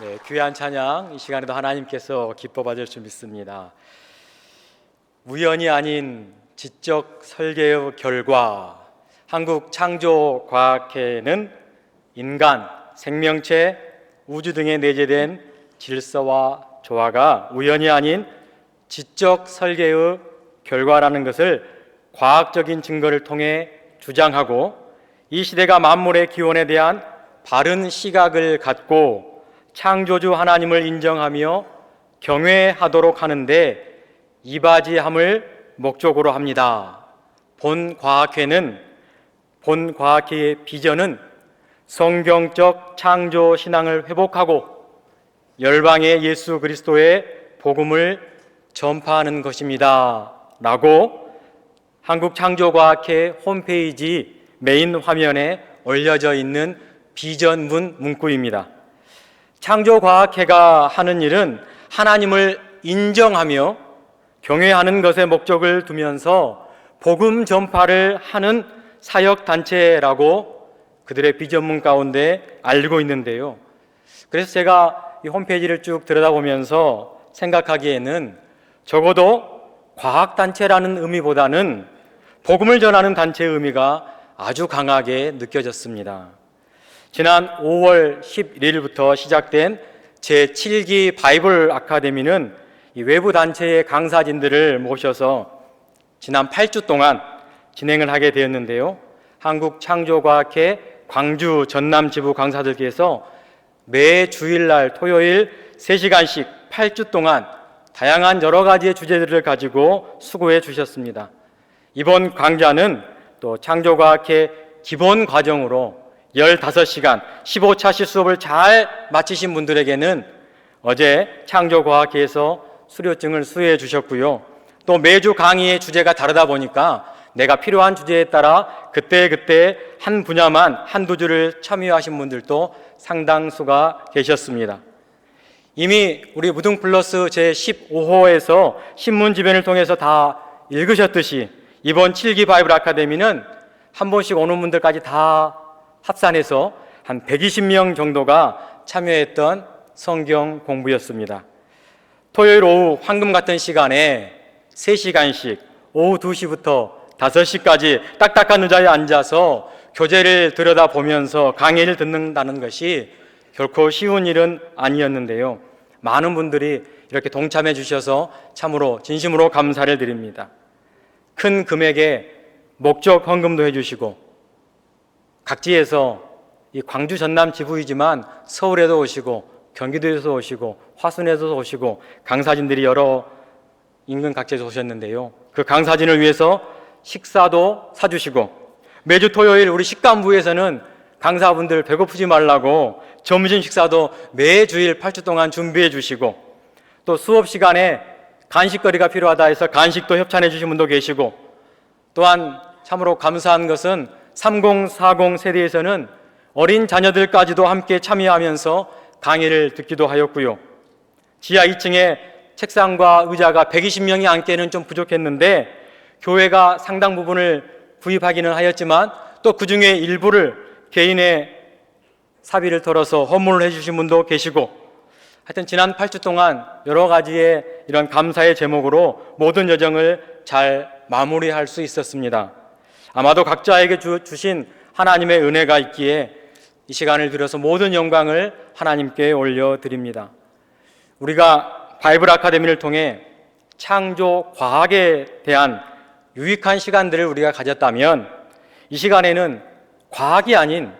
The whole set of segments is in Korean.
네, 귀한 찬양 이 시간에도 하나님께서 기뻐 받을 줄 믿습니다. 우연이 아닌 지적 설계의 결과 한국 창조 과학회는 인간, 생명체, 우주 등에 내재된 질서와 조화가 우연이 아닌 지적 설계의 결과라는 것을 과학적인 증거를 통해 주장하고 이 시대가 만물의 기원에 대한 바른 시각을 갖고 창조주 하나님을 인정하며 경외하도록 하는데 이바지함을 목적으로 합니다. 본 과학회는 본 과학회의 비전은 성경적 창조 신앙을 회복하고 열방의 예수 그리스도의 복음을 전파하는 것입니다. 라고 한국창조과학회 홈페이지 메인 화면에 올려져 있는 비전문 문구입니다. 창조과학회가 하는 일은 하나님을 인정하며 경외하는 것에 목적을 두면서 복음 전파를 하는 사역 단체라고 그들의 비전문 가운데 알고 있는데요. 그래서 제가 이 홈페이지를 쭉 들여다보면서 생각하기에는 적어도 과학 단체라는 의미보다는 복음을 전하는 단체의 의미가 아주 강하게 느껴졌습니다. 지난 5월 11일부터 시작된 제7기 바이블 아카데미는 이 외부 단체의 강사진들을 모셔서 지난 8주 동안 진행을 하게 되었는데요. 한국 창조과학회 광주 전남 지부 강사들께서 매 주일날 토요일 3시간씩 8주 동안 다양한 여러 가지의 주제들을 가지고 수고해 주셨습니다. 이번 강좌는 또 창조과학회 기본 과정으로 15시간 15차시 수업을 잘 마치신 분들에게는 어제 창조과학회에서 수료증을 수여해 주셨고요. 또 매주 강의의 주제가 다르다 보니까 내가 필요한 주제에 따라 그때그때 한 분야만 한두 주를 참여하신 분들도 상당수가 계셨습니다. 이미 우리 무등 플러스 제 15호에서 신문지변을 통해서 다 읽으셨듯이 이번 7기 바이블 아카데미는 한 번씩 오는 분들까지 다 합산해서 한 120명 정도가 참여했던 성경 공부였습니다. 토요일 오후 황금 같은 시간에 3시간씩 오후 2시부터 5시까지 딱딱한 의자에 앉아서 교재를 들여다보면서 강의를 듣는다는 것이 결코 쉬운 일은 아니었는데요. 많은 분들이 이렇게 동참해 주셔서 참으로 진심으로 감사를 드립니다. 큰 금액의 목적 헌금도 해주시고 각지에서 이 광주 전남 지부이지만 서울에도 오시고 경기도에서 오시고 화순에서 오시고 강사진들이 여러 인근 각지에서 오셨는데요. 그 강사진을 위해서 식사도 사주시고 매주 토요일 우리 식감부에서는 강사분들 배고프지 말라고 점심 식사도 매주일 8주 동안 준비해 주시고 또 수업 시간에 간식거리가 필요하다 해서 간식도 협찬해 주신 분도 계시고 또한 참으로 감사한 것은 3040 세대에서는 어린 자녀들까지도 함께 참여하면서 강의를 듣기도 하였고요. 지하 2층에 책상과 의자가 120명이 앉기에는 좀 부족했는데 교회가 상당 부분을 구입하기는 하였지만 또 그 중에 일부를 개인의 사비를 털어서 헌물을 해주신 분도 계시고 하여튼 지난 8주 동안 여러 가지의 이런 감사의 제목으로 모든 여정을 잘 마무리할 수 있었습니다. 아마도 각자에게 주, 주신 하나님의 은혜가 있기에 이 시간을 들여서 모든 영광을 하나님께 올려드립니다. 우리가 바이블 아카데미를 통해 창조 과학에 대한 유익한 시간들을 우리가 가졌다면 이 시간에는 과학이 아닌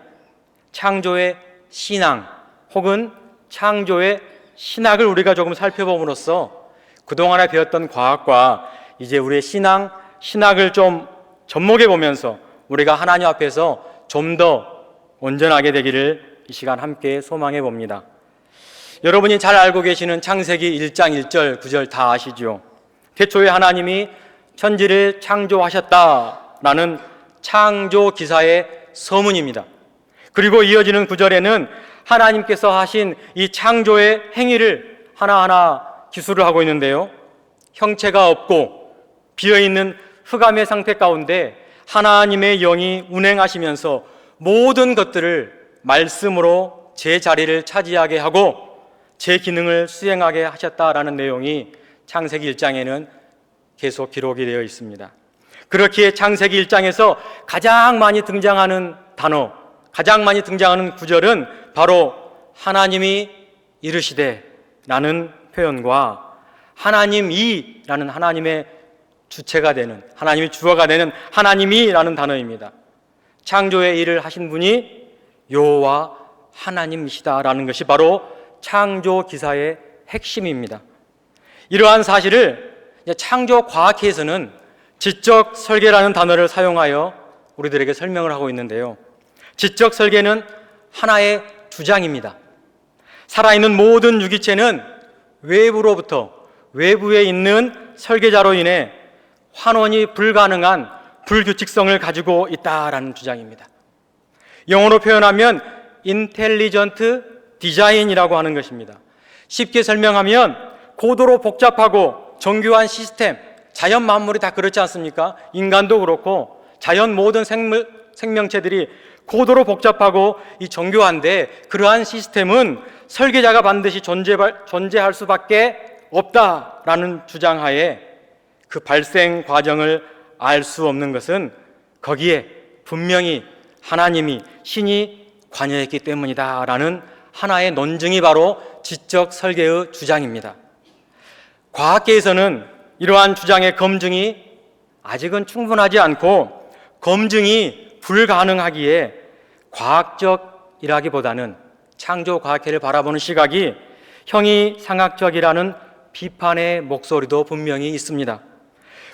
창조의 신앙 혹은 창조의 신학을 우리가 조금 살펴봄으로써 그동안에 배웠던 과학과 이제 우리의 신앙, 신학을 좀 접목해 보면서 우리가 하나님 앞에서 좀 더 온전하게 되기를 이 시간 함께 소망해 봅니다. 여러분이 잘 알고 계시는 창세기 1장 1절 9절 다 아시죠? 태초에 하나님이 천지를 창조하셨다라는 창조 기사의 서문입니다. 그리고 이어지는 구절에는 하나님께서 하신 이 창조의 행위를 하나하나 기술을 하고 있는데요. 형체가 없고 비어 있는 흑암의 상태 가운데 하나님의 영이 운행하시면서 모든 것들을 말씀으로 제 자리를 차지하게 하고 제 기능을 수행하게 하셨다라는 내용이 창세기 1장에는 계속 기록이 되어 있습니다. 그렇기에 창세기 1장에서 가장 많이 등장하는 단어, 가장 많이 등장하는 구절은 바로 하나님이 이르시되라는 표현과 하나님이라는 하나님의 주체가 되는 하나님이 주어가 되는 하나님이라는 단어입니다. 창조의 일을 하신 분이 여호와 하나님이시다라는 것이 바로 창조 기사의 핵심입니다. 이러한 사실을 창조 과학회에서는 지적 설계라는 단어를 사용하여 우리들에게 설명을 하고 있는데요. 지적 설계는 하나의 주장입니다. 살아있는 모든 유기체는 외부로부터 외부에 있는 설계자로 인해 환원이 불가능한 불규칙성을 가지고 있다라는 주장입니다. 영어로 표현하면 인텔리전트 디자인이라고 하는 것입니다. 쉽게 설명하면 고도로 복잡하고 정교한 시스템, 자연 만물이 다 그렇지 않습니까? 인간도 그렇고 자연 모든 생물, 생명체들이 고도로 복잡하고 이 정교한데 그러한 시스템은 설계자가 반드시 존재, 존재할 수밖에 없다라는 주장하에 그 발생 과정을 알 수 없는 것은 거기에 분명히 하나님이 신이 관여했기 때문이다라는 하나의 논증이 바로 지적 설계의 주장입니다. 과학계에서는 이러한 주장의 검증이 아직은 충분하지 않고 검증이 불가능하기에 과학적이라기보다는 창조 과학회를 바라보는 시각이 형이 상학적이라는 비판의 목소리도 분명히 있습니다.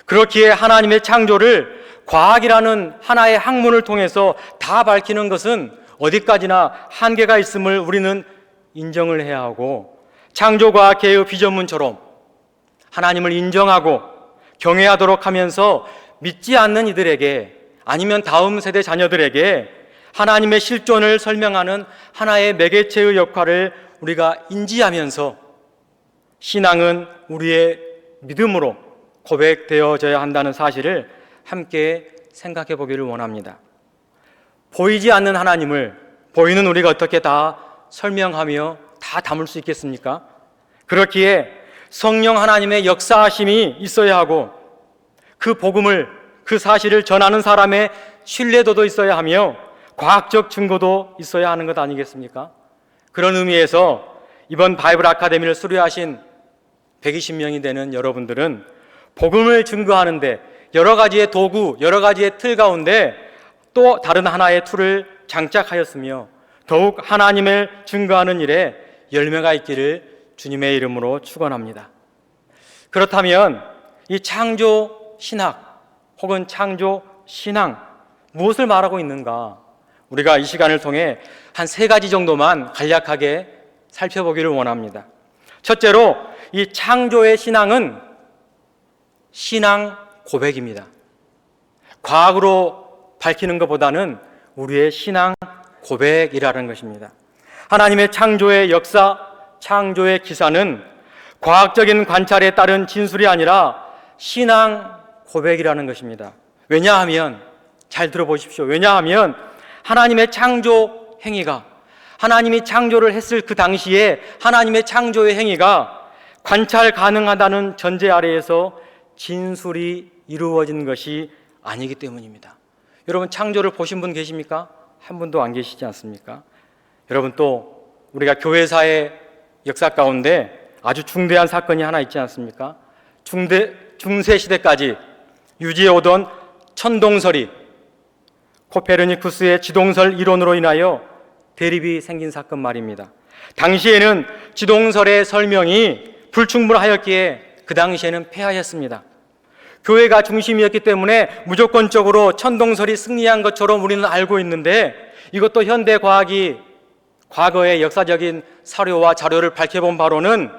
그렇기에 하나님의 창조를 과학이라는 하나의 학문을 통해서 다 밝히는 것은 어디까지나 한계가 있음을 우리는 인정을 해야 하고 창조과학회의 비전문처럼 하나님을 인정하고 경외하도록 하면서 믿지 않는 이들에게 아니면 다음 세대 자녀들에게 하나님의 실존을 설명하는 하나의 매개체의 역할을 우리가 인지하면서 신앙은 우리의 믿음으로 고백되어져야 한다는 사실을 함께 생각해 보기를 원합니다. 보이지 않는 하나님을 보이는 우리가 어떻게 다 설명하며 다 담을 수 있겠습니까? 그렇기에 성령 하나님의 역사하심이 있어야 하고 그 복음을 그 사실을 전하는 사람의 신뢰도도 있어야 하며 과학적 증거도 있어야 하는 것 아니겠습니까? 그런 의미에서 이번 바이블 아카데미를 수료하신 120명이 되는 여러분들은 복음을 증거하는데 여러 가지의 도구, 여러 가지의 틀 가운데 또 다른 하나의 툴을 장착하였으며 더욱 하나님을 증거하는 일에 열매가 있기를 주님의 이름으로 축원합니다. 그렇다면 이 창조 신학 혹은 창조 신앙 무엇을 말하고 있는가? 우리가 이 시간을 통해 한 세 가지 정도만 간략하게 살펴보기를 원합니다. 첫째로 이 창조의 신앙은 신앙 고백입니다. 과학으로 밝히는 것보다는 우리의 신앙 고백이라는 것입니다. 하나님의 창조의 역사, 창조의 기사는 과학적인 관찰에 따른 진술이 아니라 신앙 고백이라는 것입니다. 왜냐하면, 잘 들어보십시오. 왜냐하면 하나님의 창조 행위가 하나님이 창조를 했을 그 당시에 하나님의 창조의 행위가 관찰 가능하다는 전제 아래에서 진술이 이루어진 것이 아니기 때문입니다. 여러분 창조를 보신 분 계십니까? 한 분도 안 계시지 않습니까? 여러분 또 우리가 교회사의 역사 가운데 아주 중대한 사건이 하나 있지 않습니까? 중대 중세 시대까지 유지해 오던 천동설이 코페르니쿠스의 지동설 이론으로 인하여 대립이 생긴 사건 말입니다. 당시에는 지동설의 설명이 불충분하였기에 그 당시에는 폐하였습니다. 교회가 중심이었기 때문에 무조건적으로 천동설이 승리한 것처럼 우리는 알고 있는데 이것도 현대 과학이 과거의 역사적인 사료와 자료를 밝혀본 바로는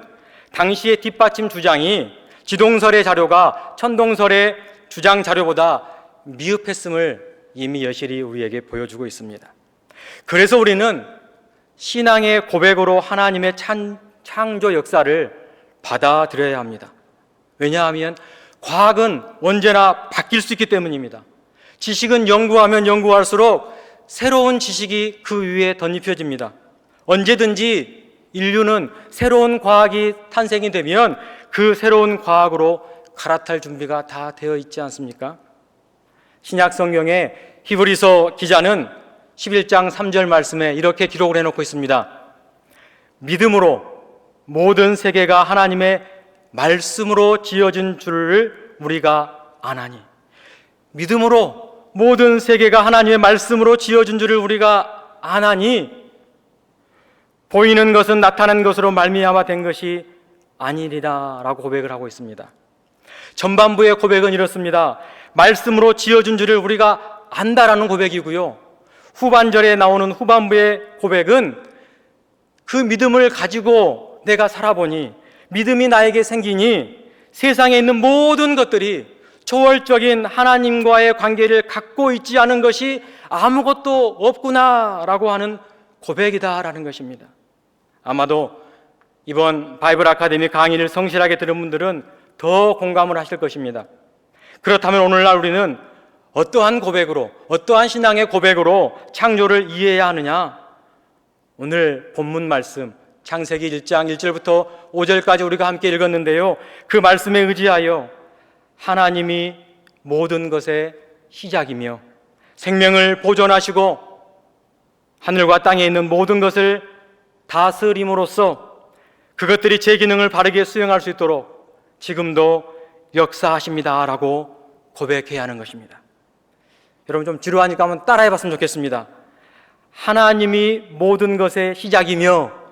당시의 뒷받침 주장이 지동설의 자료가 천동설의 주장 자료보다 미흡했음을 이미 여실히 우리에게 보여주고 있습니다. 그래서 우리는 신앙의 고백으로 하나님의 찬, 창조 역사를 받아들여야 합니다. 왜냐하면 과학은 언제나 바뀔 수 있기 때문입니다. 지식은 연구하면 연구할수록 새로운 지식이 그 위에 덧입혀집니다. 언제든지 인류는 새로운 과학이 탄생이 되면 그 새로운 과학으로 갈아탈 준비가 다 되어 있지 않습니까? 신약 성경의 히브리서 기자는 11장 3절 말씀에 이렇게 기록을 해놓고 있습니다. 믿음으로 모든 세계가 하나님의 말씀으로 지어진 줄을 우리가 아나니. 믿음으로 모든 세계가 하나님의 말씀으로 지어진 줄을 우리가 아나니. 보이는 것은 나타난 것으로 말미암아 된 것이 아니리라라고 고백을 하고 있습니다. 전반부의 고백은 이렇습니다. 말씀으로 지어준 줄을 우리가 안다라는 고백이고요. 후반절에 나오는 후반부의 고백은 그 믿음을 가지고 내가 살아보니 믿음이 나에게 생기니 세상에 있는 모든 것들이 초월적인 하나님과의 관계를 갖고 있지 않은 것이 아무것도 없구나라고 하는 고백이다라는 것입니다. 아마도 이번 바이블 아카데미 강의를 성실하게 들은 분들은 더 공감을 하실 것입니다. 그렇다면 오늘날 우리는 어떠한 고백으로, 어떠한 신앙의 고백으로 창조를 이해해야 하느냐? 오늘 본문 말씀, 창세기 1장 1절부터 5절까지 우리가 함께 읽었는데요. 그 말씀에 의지하여 하나님이 모든 것의 시작이며 생명을 보존하시고 하늘과 땅에 있는 모든 것을 다스림으로써 그것들이 제 기능을 바르게 수행할 수 있도록 지금도 역사하십니다 라고 고백해야 하는 것입니다. 여러분 좀 지루하니까 한번 따라해 봤으면 좋겠습니다. 하나님이 모든 것의 시작이며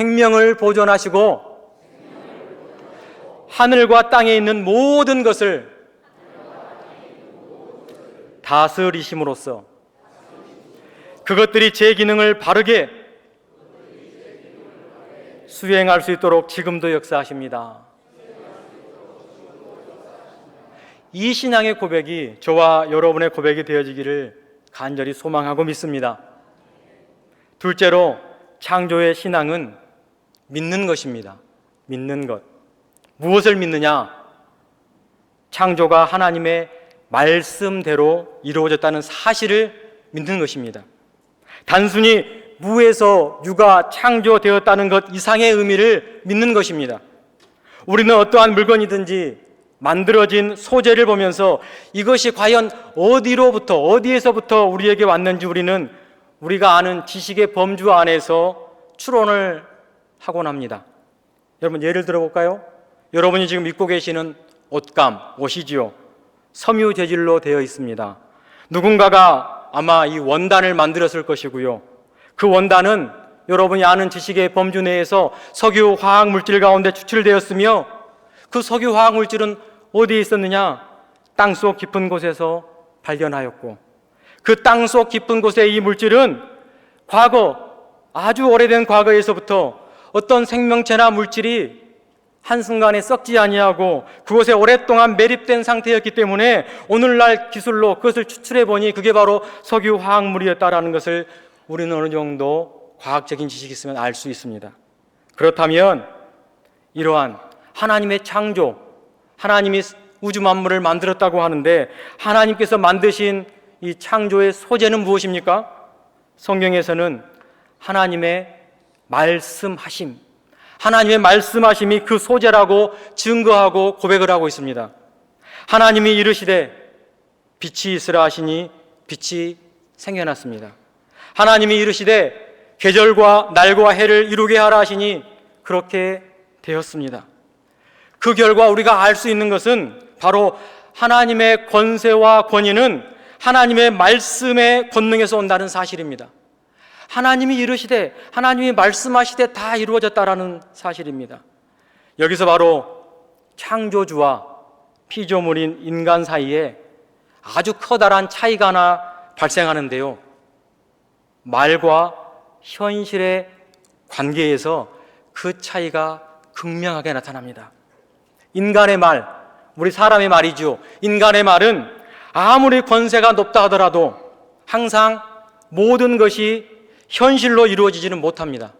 생명을 보존하시고 하늘과 땅에 있는 모든 것을 다스리심으로써 그것들이 제 기능을 바르게 수행할 수 있도록 지금도 역사하십니다. 이 신앙의 고백이 저와 여러분의 고백이 되어지기를 간절히 소망하고 믿습니다. 둘째로 창조의 신앙은 믿는 것입니다. 믿는 것. 무엇을 믿느냐? 창조가 하나님의 말씀대로 이루어졌다는 사실을 믿는 것입니다. 단순히 무에서 유가 창조되었다는 것 이상의 의미를 믿는 것입니다. 우리는 어떠한 물건이든지 만들어진 소재를 보면서 이것이 과연 어디로부터, 어디에서부터 우리에게 왔는지 우리는 우리가 아는 지식의 범주 안에서 추론을 하곤 합니다. 여러분 예를 들어 볼까요? 여러분이 지금 입고 계시는 옷감, 옷이지요. 섬유 재질로 되어 있습니다. 누군가가 아마 이 원단을 만들었을 것이고요. 그 원단은 여러분이 아는 지식의 범주 내에서 석유 화학 물질 가운데 추출되었으며 그 석유 화학 물질은 어디에 있었느냐? 땅속 깊은 곳에서 발견하였고 그 땅속 깊은 곳에 이 물질은 과거 아주 오래된 과거에서부터 어떤 생명체나 물질이 한순간에 썩지 아니하고 그곳에 오랫동안 매립된 상태였기 때문에 오늘날 기술로 그것을 추출해 보니 그게 바로 석유 화학물이었다라는 것을 우리는 어느 정도 과학적인 지식이 있으면 알 수 있습니다. 그렇다면 이러한 하나님의 창조, 하나님이 우주 만물을 만들었다고 하는데 하나님께서 만드신 이 창조의 소재는 무엇입니까? 성경에서는 하나님의 말씀하심, 하나님의 말씀하심이 그 소재라고 증거하고 고백을 하고 있습니다. 하나님이 이르시되 빛이 있으라 하시니 빛이 생겨났습니다. 하나님이 이르시되 계절과 날과 해를 이루게 하라 하시니 그렇게 되었습니다. 그 결과 우리가 알 수 있는 것은 바로 하나님의 권세와 권위는 하나님의 말씀의 권능에서 온다는 사실입니다. 하나님이 이르시되 하나님이 말씀하시되 다 이루어졌다라는 사실입니다. 여기서 바로 창조주와 피조물인 인간 사이에 아주 커다란 차이가 하나 발생하는데요. 말과 현실의 관계에서 그 차이가 극명하게 나타납니다. 인간의 말, 우리 사람의 말이죠. 인간의 말은 아무리 권세가 높다 하더라도 항상 모든 것이 현실로 이루어지지는 못합니다.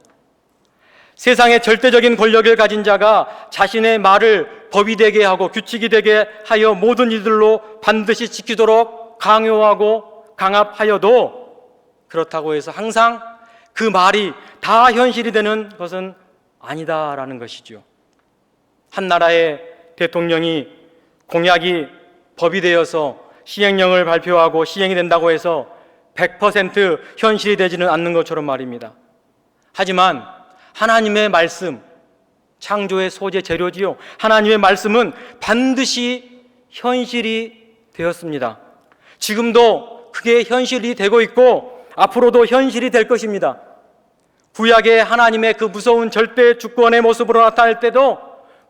세상의 절대적인 권력을 가진 자가 자신의 말을 법이 되게 하고 규칙이 되게 하여 모든 이들로 반드시 지키도록 강요하고 강압하여도 그렇다고 해서 항상 그 말이 다 현실이 되는 것은 아니다라는 것이죠. 한 나라의 대통령이 공약이 법이 되어서 시행령을 발표하고 시행이 된다고 해서 100% 현실이 되지는 않는 것처럼 말입니다. 하지만 하나님의 말씀, 창조의 소재 재료지요. 하나님의 말씀은 반드시 현실이 되었습니다. 지금도 그게 현실이 되고 있고 앞으로도 현실이 될 것입니다. 구약의 하나님의 그 무서운 절대 주권의 모습으로 나타날 때도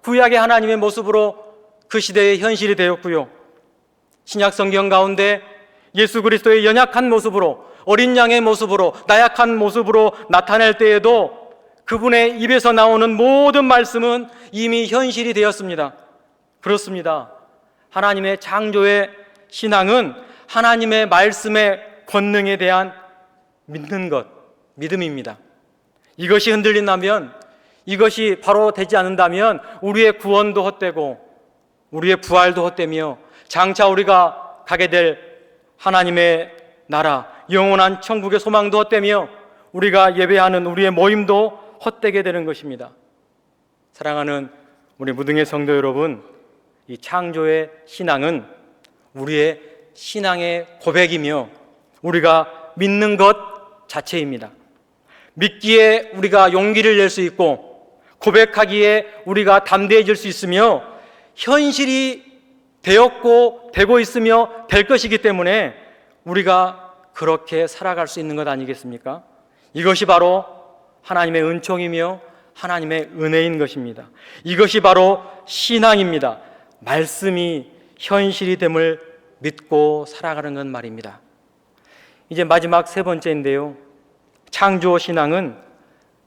구약의 하나님의 모습으로 그 시대의 현실이 되었고요. 신약 성경 가운데 예수 그리스도의 연약한 모습으로 어린 양의 모습으로 나약한 모습으로 나타낼 때에도 그분의 입에서 나오는 모든 말씀은 이미 현실이 되었습니다. 그렇습니다. 하나님의 창조의 신앙은 하나님의 말씀의 권능에 대한 믿는 것, 믿음입니다. 이것이 흔들린다면, 이것이 바로 되지 않는다면 우리의 구원도 헛되고 우리의 부활도 헛되며 장차 우리가 가게 될 하나님의 나라, 영원한 천국의 소망도 헛되며 우리가 예배하는 우리의 모임도 헛되게 되는 것입니다. 사랑하는 우리 무등의 성도 여러분, 이 창조의 신앙은 우리의 신앙의 고백이며 우리가 믿는 것 자체입니다. 믿기에 우리가 용기를 낼 수 있고 고백하기에 우리가 담대해질 수 있으며 현실이 되었고 되고 있으며 될 것이기 때문에 우리가 그렇게 살아갈 수 있는 것 아니겠습니까? 이것이 바로 하나님의 은총이며 하나님의 은혜인 것입니다. 이것이 바로 신앙입니다. 말씀이 현실이 됨을 믿고 살아가는 건 말입니다. 이제 마지막 세 번째인데요. 창조 신앙은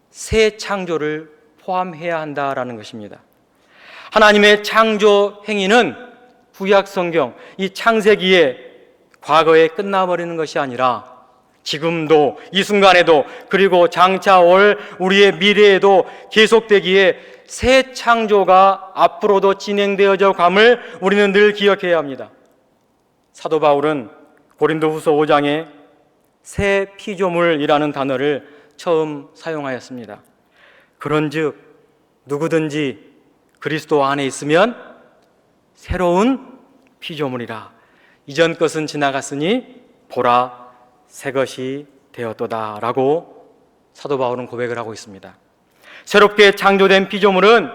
새 창조를 포함해야 한다라는 것입니다. 하나님의 창조 행위는 구약 성경 이 창세기에 과거에 끝나버리는 것이 아니라 지금도 이 순간에도 그리고 장차 올 우리의 미래에도 계속되기에 새 창조가 앞으로도 진행되어져 감을 우리는 늘 기억해야 합니다. 사도 바울은 고린도후서 5장에 새 피조물이라는 단어를 처음 사용하였습니다. 그런즉 누구든지 그리스도 안에 있으면 새로운 피조물이라 이전 것은 지나갔으니 보라 새 것이 되었도다라고 사도 바울은 고백을 하고 있습니다. 새롭게 창조된 피조물은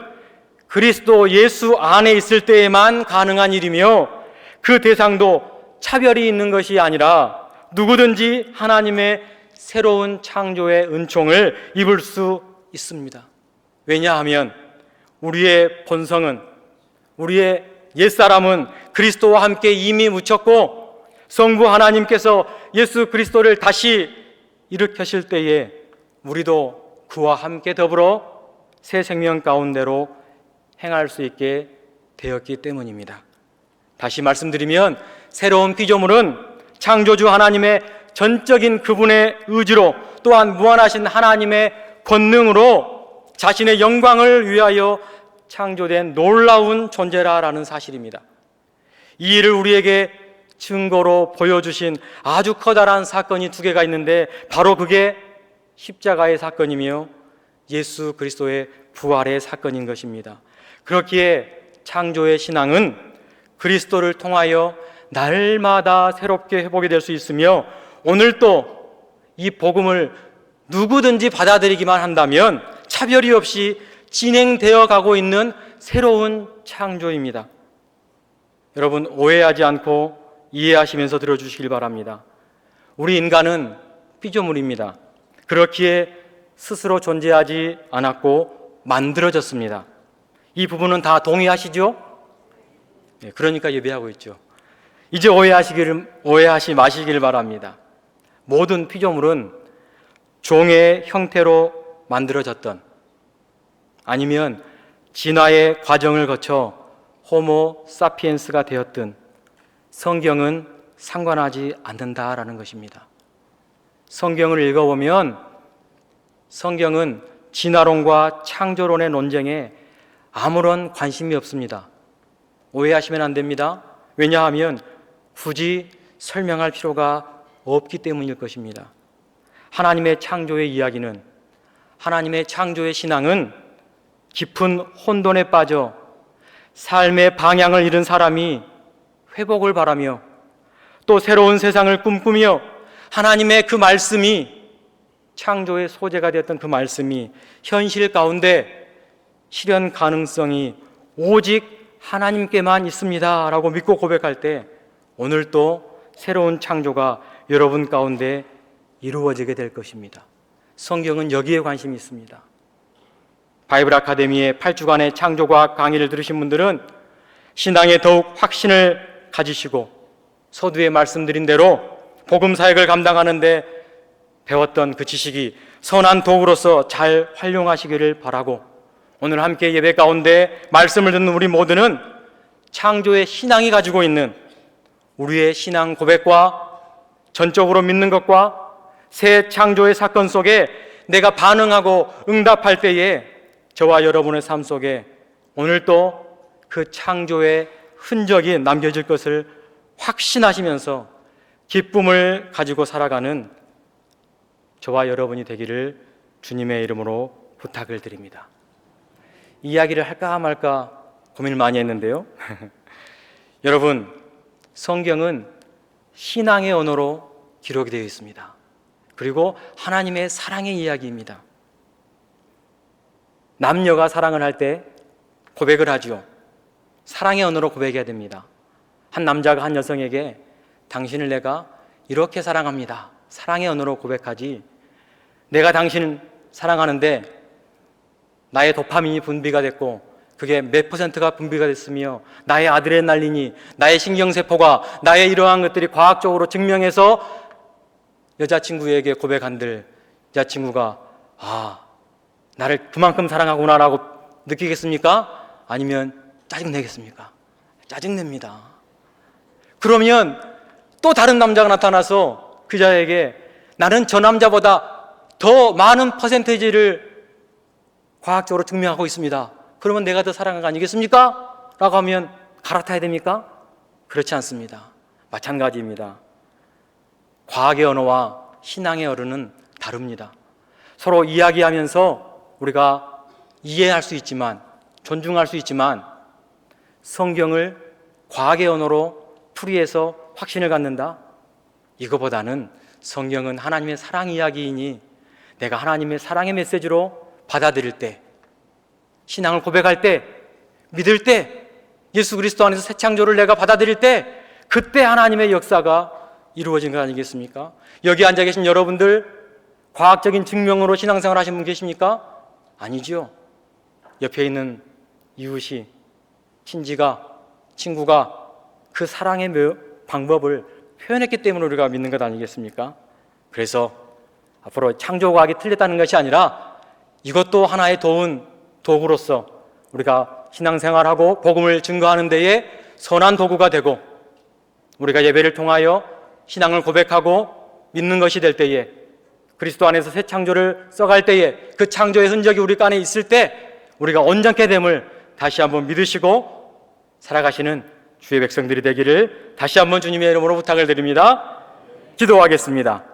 그리스도 예수 안에 있을 때에만 가능한 일이며 그 대상도 차별이 있는 것이 아니라 누구든지 하나님의 새로운 창조의 은총을 입을 수 있습니다. 왜냐하면 우리의 본성은 우리의 옛사람은 그리스도와 함께 이미 묻혔고 성부 하나님께서 예수 그리스도를 다시 일으켜실 때에 우리도 그와 함께 더불어 새 생명 가운데로 행할 수 있게 되었기 때문입니다. 다시 말씀드리면 새로운 피조물은 창조주 하나님의 전적인 그분의 의지로 또한 무한하신 하나님의 권능으로 자신의 영광을 위하여 창조된 놀라운 존재라라는 사실입니다. 이 일을 우리에게 증거로 보여주신 아주 커다란 사건이 두 개가 있는데 바로 그게 십자가의 사건이며 예수 그리스도의 부활의 사건인 것입니다. 그렇기에 창조의 신앙은 그리스도를 통하여 날마다 새롭게 회복이 될 수 있으며 오늘도 이 복음을 누구든지 받아들이기만 한다면 차별이 없이 진행되어 가고 있는 새로운 창조입니다. 여러분 오해하지 않고 이해하시면서 들어주시길 바랍니다. 우리 인간은 피조물입니다. 그렇기에 스스로 존재하지 않았고 만들어졌습니다. 이 부분은 다 동의하시죠? 네, 그러니까 예배하고 있죠. 이제 오해하시기를 오해하시 마시기를 바랍니다. 모든 피조물은 종의 형태로 만들어졌던 아니면 진화의 과정을 거쳐 호모 사피엔스가 되었든 성경은 상관하지 않는다라는 것입니다. 성경을 읽어보면 성경은 진화론과 창조론의 논쟁에 아무런 관심이 없습니다. 오해하시면 안 됩니다. 왜냐하면 굳이 설명할 필요가 없기 때문일 것입니다. 하나님의 창조의 이야기는 하나님의 창조의 신앙은 깊은 혼돈에 빠져 삶의 방향을 잃은 사람이 회복을 바라며 또 새로운 세상을 꿈꾸며 하나님의 그 말씀이 창조의 소재가 되었던 그 말씀이 현실 가운데 실현 가능성이 오직 하나님께만 있습니다. 라고 믿고 고백할 때 오늘 또 새로운 창조가 여러분 가운데 이루어지게 될 것입니다. 성경은 여기에 관심이 있습니다. 바이블 아카데미의 8주간의 창조과학 강의를 들으신 분들은 신앙에 더욱 확신을 가지시고 서두에 말씀드린 대로 복음 사역을 감당하는데 배웠던 그 지식이 선한 도구로서 잘 활용하시기를 바라고 오늘 함께 예배 가운데 말씀을 듣는 우리 모두는 창조의 신앙이 가지고 있는 우리의 신앙 고백과 전적으로 믿는 것과 새 창조의 사건 속에 내가 반응하고 응답할 때에 저와 여러분의 삶 속에 오늘 또그 창조의 흔적이 남겨질 것을 확신하시면서 기쁨을 가지고 살아가는 저와 여러분이 되기를 주님의 이름으로 부탁을 드립니다. 이야기를 할까 말까 고민을 많이 했는데요. 여러분, 성경은 신앙의 언어로 기록이 되어 있습니다. 그리고 하나님의 사랑의 이야기입니다. 남녀가 사랑을 할 때 고백을 하지요. 사랑의 언어로 고백해야 됩니다. 한 남자가 한 여성에게 당신을 내가 이렇게 사랑합니다. 사랑의 언어로 고백하지. 내가 당신을 사랑하는데 나의 도파민이 분비가 됐고 그게 몇 퍼센트가 분비가 됐으며 나의 아드레날린이 나의 신경세포가 나의 이러한 것들이 과학적으로 증명해서 여자친구에게 고백한들 여자친구가 아 나를 그만큼 사랑하구나라고 느끼겠습니까? 아니면 짜증내겠습니까? 짜증냅니다. 그러면 또 다른 남자가 나타나서 그자에게 나는 저 남자보다 더 많은 퍼센테이지를 과학적으로 증명하고 있습니다. 그러면 내가 더 사랑한 거 아니겠습니까? 라고 하면 갈아타야 됩니까? 그렇지 않습니다. 마찬가지입니다. 과학의 언어와 신앙의 언어는 다릅니다. 서로 이야기하면서 우리가 이해할 수 있지만, 존중할 수 있지만, 성경을 과학의 언어로 풀이해서 확신을 갖는다? 이거보다는 성경은 하나님의 사랑 이야기이니 내가 하나님의 사랑의 메시지로 받아들일 때, 신앙을 고백할 때, 믿을 때, 예수 그리스도 안에서 새 창조를 내가 받아들일 때, 그때 하나님의 역사가 이루어진 것 아니겠습니까? 여기 앉아 계신 여러분들, 과학적인 증명으로 신앙생활 하신 분 계십니까? 아니지요. 옆에 있는 이웃이, 친지가, 친구가 그 사랑의 방법을 표현했기 때문에 우리가 믿는 것 아니겠습니까? 그래서 앞으로 창조과학이 틀렸다는 것이 아니라 이것도 하나의 도운 도구로서 우리가 신앙생활하고 복음을 증거하는 데에 선한 도구가 되고 우리가 예배를 통하여 신앙을 고백하고 믿는 것이 될 때에 그리스도 안에서 새 창조를 써갈 때에 그 창조의 흔적이 우리 안에 있을 때 우리가 온전케 됨을 다시 한번 믿으시고 살아가시는 주의 백성들이 되기를 다시 한번 주님의 이름으로 부탁을 드립니다. 기도하겠습니다.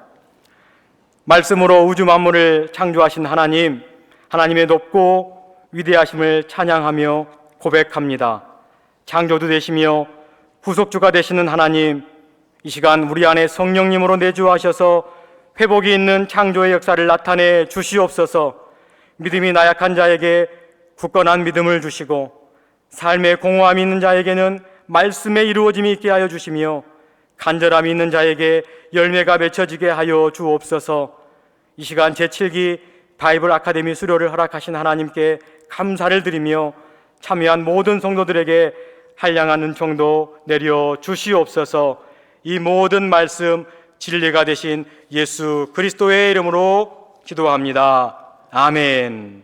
말씀으로 우주 만물을 창조하신 하나님, 하나님의 높고 위대하심을 찬양하며 고백합니다. 창조도 되시며 구속주가 되시는 하나님, 이 시간 우리 안에 성령님으로 내주하셔서 회복이 있는 창조의 역사를 나타내 주시옵소서. 믿음이 나약한 자에게 굳건한 믿음을 주시고 삶의 공허함이 있는 자에게는 말씀의 이루어짐이 있게 하여 주시며 간절함이 있는 자에게 열매가 맺혀지게 하여 주옵소서. 이 시간 제7기 바이블 아카데미 수료를 허락하신 하나님께 감사를 드리며 참여한 모든 성도들에게 한량한 은총도 내려 주시옵소서. 이 모든 말씀 진리가 되신 예수 그리스도의 이름으로 기도합니다. 아멘.